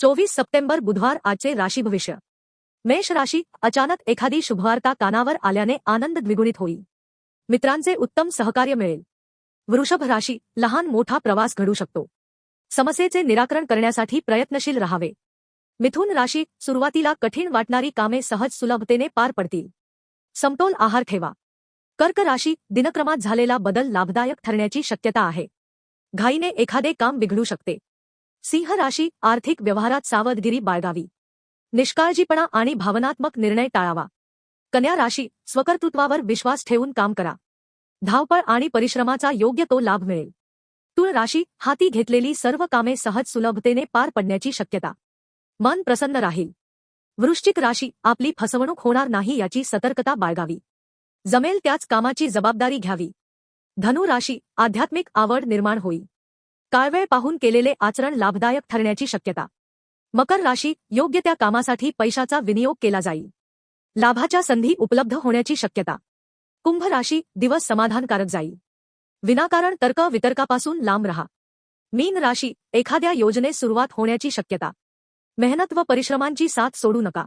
चोवीस सप्टेंबर बुधवार आजचे राशी भविष्य मेष राशी अचानक एखादी शुभवार्ता कानावर आल्याने आनंद द्विगुणित होईल. मित्रांचे उत्तम सहकार्य मिळेल. वृषभ राशी लहान मोठा प्रवास घडू शकतो. समस्येचे निराकरण करण्यासाठी प्रयत्नशील राहावे. मिथुन राशी सुरुवातीला कठीण वाटणारी कामे सहज सुलभतेने पार पडतील. समतोल आहार ठेवा. कर्क राशी दिनक्रमात झालेला बदल लाभदायक ठरण्याची शक्यता आहे. घाईने एखादे काम बिघडू शकते. सिंह राशी आर्थिक व्यवहारात सावधगिरी बाळगावी. निष्काळजीपणा आणि भावनात्मक निर्णय टाळावा. कन्या राशी स्वकर्तृत्वावर विश्वास ठेवून काम करा. धावपळ आणि परिश्रमाचा योग्य तो लाभ मिळेल. तुळ राशी हाती घेतलेली सर्व कामे सहज सुलभतेने पार पडण्याची शक्यता. मन प्रसन्न राहील. वृश्चिक राशी आपली फसवणूक होणार नाही याची सतर्कता बाळगावी. जमेल त्याच कामाची जबाबदारी घ्यावी. धनु राशी आध्यात्मिक आवड निर्माण होईल. काळवेळ पाहून केलेले आचरण लाभदायक ठरण्याची शक्यता. मकर राशी योग्य त्या कामासाठी पैशाचा विनियोग केला जाईल. लाभाच्या संधी उपलब्ध होण्याची शक्यता. कुंभ राशी दिवस समाधानकारक जाईल. विनाकारण तर्क वितर्कापासून लांब रहा. मीन राशी एखाद्या योजनेस सुरुवात होण्याची शक्यता. मेहनत व परिश्रमांची साथ सोडू नका.